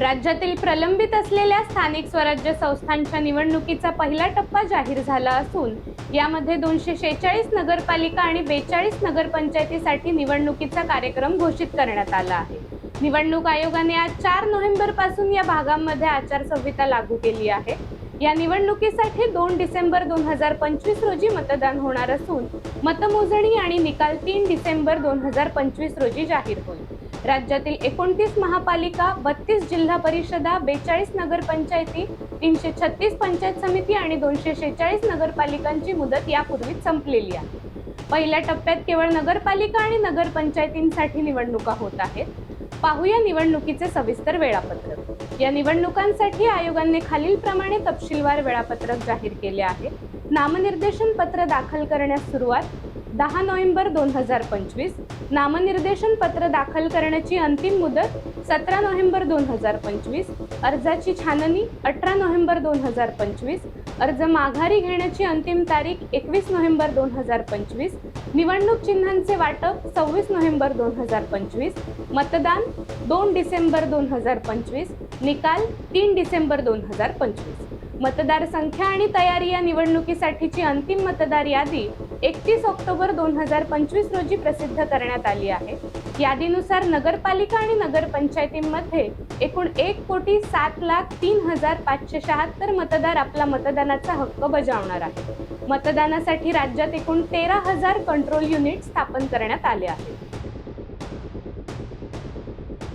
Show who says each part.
Speaker 1: राज्यातील प्रलंबित असलेल्या स्थानिक स्वराज्य संस्थांच्या निवडणुकीचा पहिला टप्पा जाहीर झाला असून यामध्ये दोनशे शेहेचाळीस नगरपालिका आणि बेचाळीस नगरपंचायतीसाठी निवडणुकीचा कार्यक्रम घोषित करण्यात आला आहे. निवडणूक आयोगाने आज चार नोव्हेंबरपासून या भागांमध्ये आचारसंहिता लागू केली आहे. या निवडणुकीसाठी दोन डिसेंबर दोन हजार पंचवीस रोजी मतदान होणार असून मतमोजणी आणि निकाल तीन डिसेंबर दोन हजार पंचवीस रोजी जाहीर होईल. राज्यातील एकोणतीस महापालिका बत्तीस जिल्हा परिषदा बेचाळीस नगरपंचायती तीनशे छत्तीस पंचायत समिती आणि दोनशे शेहेचाळीस नगरपालिकांची मुदत यापूर्वीच संपलेली आहे. पहिल्या टप्प्यात केवळ नगरपालिका आणि नगरपंचायतींसाठी निवडणुका होत आहेत. पाहूया निवडणुकीचे सविस्तर वेळापत्रक. या निवडणुकांसाठी आयोगाने खालीलप्रमाणे तपशीलवार वेळापत्रक जाहीर केले आहे. नामनिर्देशन पत्र दाखल करण्यास सुरुवात दहा नोव्हेंबर दोन हजार पंचवीस नामनिर्देशन पत्र दाखल करण्याची अंतिम मुदत सतरा नोव्हेंबर दोन हजार पंचवीस अर्जाची छाननी अठरा नोव्हेंबर दोन हजार पंचवीस अर्ज माघारी घेण्याची अंतिम तारीख एकवीस नोव्हेंबर दोन हजार पंचवीस निवडणूक चिन्हांचे वाटप सव्वीस नोव्हेंबर दोन हजार पंचवीस मतदान दोन डिसेंबर दोन हजार पंचवीस निकाल तीन डिसेंबर दोन हजार पंचवीस. मतदार संख्या आणि तयारी या निवडणुकीसाठीची अंतिम मतदार यादी एकतीस ऑक्टोबर दोन हजार पंचवीस रोजी प्रसिद्ध करण्यात आली आहे. यादीनुसार नगरपालिका आणि नगरपंचायतींमध्ये एकूण एक कोटी सात लाख तीन हजार पाचशे शहात्तर मतदार आपला मतदानाचा हक्क बजावणार आहे मतदानासाठी राज्यात एकूण तेरा हजार कंट्रोल युनिट स्थापन करण्यात आले आहेत.